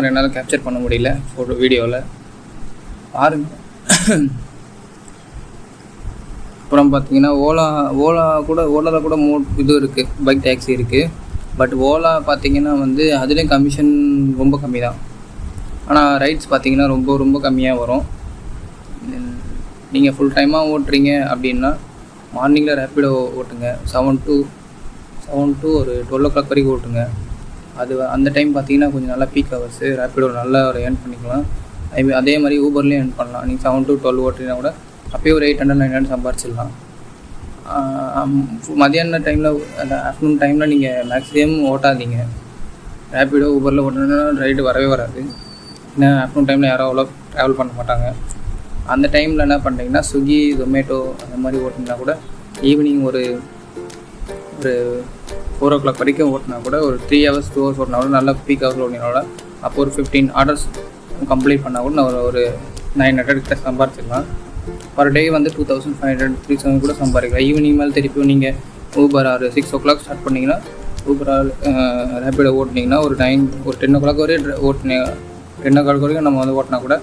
மாதிரி என்னால் கேப்சர் பண்ண முடியல ஃபோட்டோ வீடியோவில் பாருங்க. அப்புறம் பார்த்தீங்கன்னா ஓலா ஓலா கூட ஓலாவில் கூட மோ இது இருக்குது பைக் டேக்ஸி இருக்குது பட் ஓலா பார்த்தீங்கன்னா வந்து அதுலேயும் கமிஷன் ரொம்ப கம்மி தான் ஆனால் ரைட்ஸ் பார்த்தீங்கன்னா ரொம்ப ரொம்ப கம்மியாக வரும். நீங்கள் ஃபுல் டைமாக ஓட்டுறீங்க அப்படின்னா மார்னிங்கில் ரேப்பிடோ ஓட்டுங்க. செவன் டு செவன் டு ஒரு டுவெல் ஓ கிளாக் வரைக்கும் ஓட்டுங்க. அது அந்த டைம் பார்த்தீங்கன்னா கொஞ்சம் நல்லா பீக் ஹவர்ஸு ரேப்பிடோ நல்லா ஒரு ஏர்ன் பண்ணிக்கலாம். ஐ மீன் அதே மாதிரி ஊபர்லேயும் ஏர்ன் பண்ணலாம். நீங்கள் செவன் டு டுவெல் ஓட்டினா கூட அப்பயே ஒரு எயிட் ஹண்ட்ரட் நைன் ஹண்ட்ரட் சம்பாரிச்சிடலாம். மதியான டைமில் அந்த ஆஃப்டர்நூன் டைமில் நீங்கள் மேக்ஸிமம் ஓட்டாதீங்க. ரேப்பிடோ ஊபரில் ஓட்டணுன்னா ரைடு வரவே வராது. ஏன்னா ஆஃப்டர்நூன் டைமில் யாரும் அவ்வளோ ட்ராவல் பண்ண மாட்டாங்க. அந்த டைமில் என்ன பண்ணுறீங்கன்னா ஸ்விக்கி ஜொமேட்டோ அந்த மாதிரி ஓட்டினா கூட ஈவினிங் ஒரு ஒரு ஃபோர் ஓ கிளாக் வரைக்கும் ஓட்டினா கூட ஒரு த்ரீ ஹவர்ஸ் டூ ஹவர்ஸ் ஓட்டினா கூட நல்லா பீக் ஹவர்ஸ் ஓட்டினோட அப்போ ஒரு ஃபிஃப்டீன் ஆர்டர்ஸ் கம்ப்ளீட் பண்ணால் கூட நான் ஒரு நைன் ஹண்ட்ரட் கிட்ட சம்பாரிச்சிக்கலாம் பர் டே வந்து two thousand five hundred three thousand கூட சம்பாதிக்கலாம். ஈவினிங் மேலே திருப்பியும் நீங்கள் ஊபர் ஆறு சிக்ஸ் ஓ கிளாக் ஸ்டார்ட் பண்ணிங்கன்னா ஊபர் ஆறு ரேப்பிடோ ஓட்டினீங்கன்னா ஒரு நைன் ஒரு டென் ஓ கிளாக் வரையும் ஓட்டினீங்க. டென் ஓ கிளாக் வரைக்கும் நம்ம வந்து ஓட்டினா கூட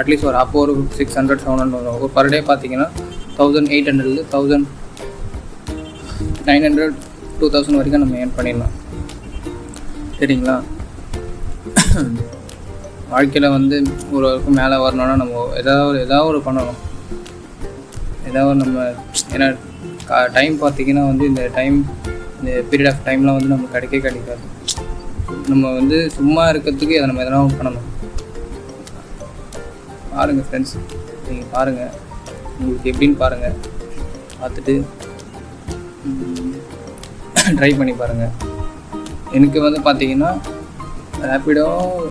அட்லீஸ்ட் ஒரு அப்போ ஒரு சிக்ஸ் ஹண்ட்ரட் செவன் ஹண்ட்ரட் வரும். ஒரு பர் டே பார்த்தீங்கன்னா தௌசண்ட் எயிட் ஹண்ட்ரட்லேருந்து thousand nine hundred two thousand வரைக்கும் நம்ம ஏர்ன் பண்ணிடலாம். சரிங்களா? வாழ்க்கையில் வந்து ஒரு வரைக்கும் மேலே வரணும்னா நம்ம ஏதாவது ஒரு ஏதாவது ஒரு பண்ணணும். ஏதாவது நம்ம ஏன்னா டைம் பார்த்தீங்கன்னா வந்து இந்த டைம் இந்த பீரியட் ஆஃப் டைம்லாம் வந்து நமக்கு கிடைக்கவே கிடைக்காது. நம்ம வந்து சும்மா இருக்கிறதுக்கு அதை நம்ம எதனா பண்ணணும். பாருங்கள் ஃப்ரெண்ட்ஸ் நீங்கள் பாருங்கள் உங்களுக்கு எப்படின்னு பாருங்கள் பார்த்துட்டு ட்ரை பண்ணி பாருங்கள் எனக்கு வந்து பார்த்தீங்கன்னா ரேப்பிடோ